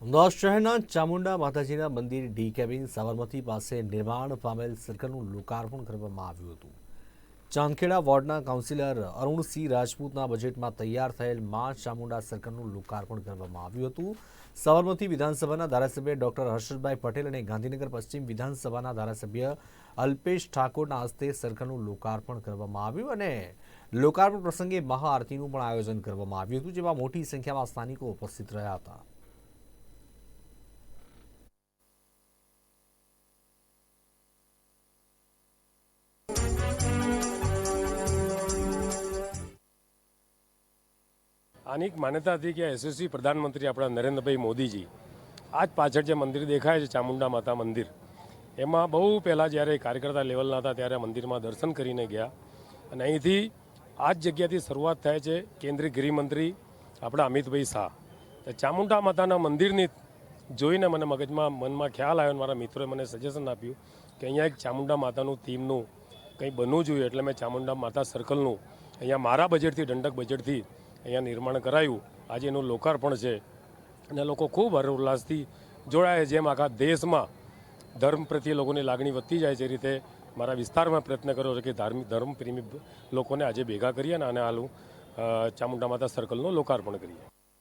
અમદાવાદ શહેરના ચામુંડા માતાજીના મંદિર ડી કેબિન સાબરમતી પાસે નિર્માણ પામેલ સર્કલનું લોકાર્પણ કરવામાં આવ્યું હતું. ચાંદખેડા વોર્ડના કાઉન્સિલર અરુણસિંહ રાજપૂતના બજેટમાં તૈયાર થયેલ મા ચામુંડા સર્કલનું લોકાર્પણ કરવામાં આવ્યું હતું. સાબરમતી વિધાનસભાના ધારાસભ્ય ડોક્ટર હર્ષદભાઈ પટેલ અને ગાંધીનગર પશ્ચિમ વિધાનસભાના ધારાસભ્ય અલ્પેશ ઠાકોરના હસ્તે સર્કલનું લોકાર્પણ કરવામાં આવ્યું અને લોકાર્પણ પ્રસંગે મહાઆરતીનું પણ આયોજન કરવામાં આવ્યું હતું, જેમાં મોટી સંખ્યામાં સ્થાનિકો ઉપસ્થિત રહ્યા હતા. આની એક માન્યતા હતી કે યશસ્વી પ્રધાનમંત્રી આપણા નરેન્દ્રભાઈ મોદીજી આ જ પાછળ જે મંદિર દેખાય છે, ચામુંડા માતા મંદિર, એમાં બહુ પહેલાં જ્યારે કાર્યકર્તા લેવલના હતા ત્યારે મંદિરમાં દર્શન કરીને ગયા. અને અહીંથી આ જ જગ્યાથી શરૂઆત થાય છે કેન્દ્રીય ગૃહમંત્રી આપણા અમિતભાઈ શાહ. તો ચામુંડા માતાના મંદિરની જોઈને મને મગજમાં, મનમાં ખ્યાલ આવ્યો મારા મિત્રોએ મને સજેશન આપ્યું કે અહીંયા એક ચામુંડા માતાનું થીમનું કંઈ બનવું જોઈએ. એટલે મેં ચામુંડા માતા સર્કલનું અહીંયા મારા બજેટથી દંડક બજેટથી અહીંયા નિર્માણ કરાયું. આજે એનું લોકાર્પણ છે. અને લોકો ખૂબ હરઉલ્લાસથી જોડાય જેમ આખા દેશમાં ધર્મ પ્રત્યે લોકોની લાગણી વધતી જાય છે એ રીતે મારા વિસ્તારમાં પ્રયત્ન કર્યો છે કે ધાર્મિક ધર્મ પ્રેમી લોકોને આજે ભેગા કરીએ અને આને હાલું ચામુંડા માતા સર્કલનું લોકાર્પણ કરીએ.